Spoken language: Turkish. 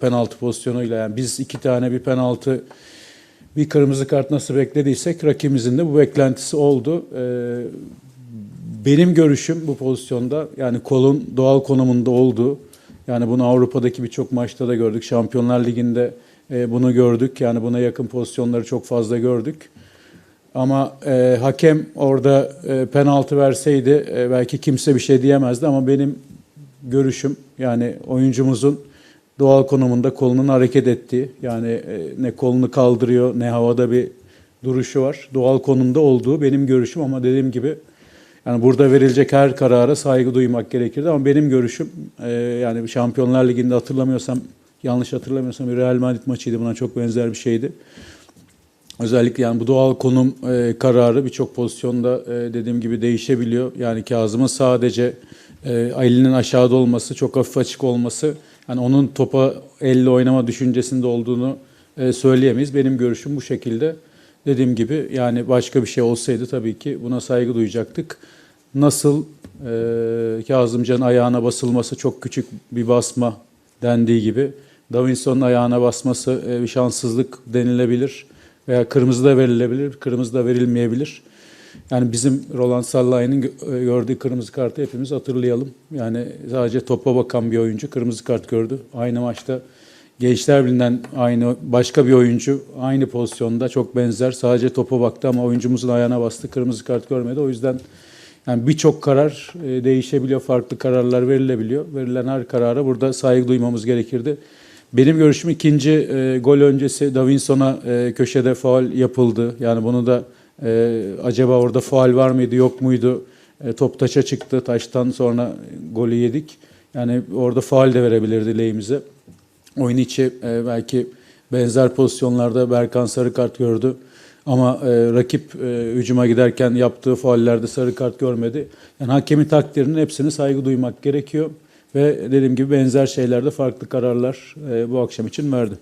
penaltı pozisyonuyla yani biz iki tane bir penaltı bir kırmızı kart nasıl beklediysek rakibimizin de bu beklentisi oldu. Ee, benim görüşüm bu pozisyonda yani kolun doğal konumunda olduğu yani bunu Avrupa'daki birçok maçta da gördük. Şampiyonlar Ligi'nde e, bunu gördük. Yani buna yakın pozisyonları çok fazla gördük. Ama e, hakem orada e, penaltı verseydi e, belki kimse bir şey diyemezdi ama benim görüşüm yani oyuncumuzun doğal konumunda kolunun hareket ettiği yani e, ne kolunu kaldırıyor ne havada bir duruşu var. Doğal konumda olduğu benim görüşüm ama dediğim gibi yani burada verilecek her karara saygı duymak gerekirdi ama benim görüşüm e, yani Şampiyonlar Ligi'nde hatırlamıyorsam yanlış hatırlamıyorsam bir Real Madrid maçıydı buna çok benzer bir şeydi. Özellikle yani bu doğal konum e, kararı birçok pozisyonda e, dediğim gibi değişebiliyor. Yani Kazım'ın sadece e, elinin aşağıda olması, çok hafif açık olması, yani onun topa elle oynama düşüncesinde olduğunu e, söyleyemeyiz. Benim görüşüm bu şekilde. Dediğim gibi yani başka bir şey olsaydı tabii ki buna saygı duyacaktık. Nasıl e, Kazımcan'ın ayağına basılması çok küçük bir basma dendiği gibi Davinson'un ayağına basması e, bir şanssızlık denilebilir veya kırmızı da verilebilir, kırmızı da verilmeyebilir. Yani bizim Roland Sallay'ın gö- gördüğü kırmızı kartı hepimiz hatırlayalım. Yani sadece topa bakan bir oyuncu kırmızı kart gördü. Aynı maçta Gençler Birliği'nden aynı başka bir oyuncu aynı pozisyonda çok benzer sadece topa baktı ama oyuncumuzun ayağına bastı kırmızı kart görmedi. O yüzden yani birçok karar e, değişebiliyor, farklı kararlar verilebiliyor. Verilen her karara burada saygı duymamız gerekirdi. Benim görüşüm ikinci e, gol öncesi Davinson'a e, köşede faul yapıldı. Yani bunu da e, acaba orada faul var mıydı yok muydu? E, top taça çıktı. Taştan sonra golü yedik. Yani orada faul de verebilirdi lehimize. Oyun içi e, belki benzer pozisyonlarda Berkan sarı kart gördü. Ama e, rakip e, hücuma giderken yaptığı faullerde sarı kart görmedi. Yani hakemin takdirinin hepsine saygı duymak gerekiyor. Ve dediğim gibi benzer şeylerde farklı kararlar e, bu akşam için verdi.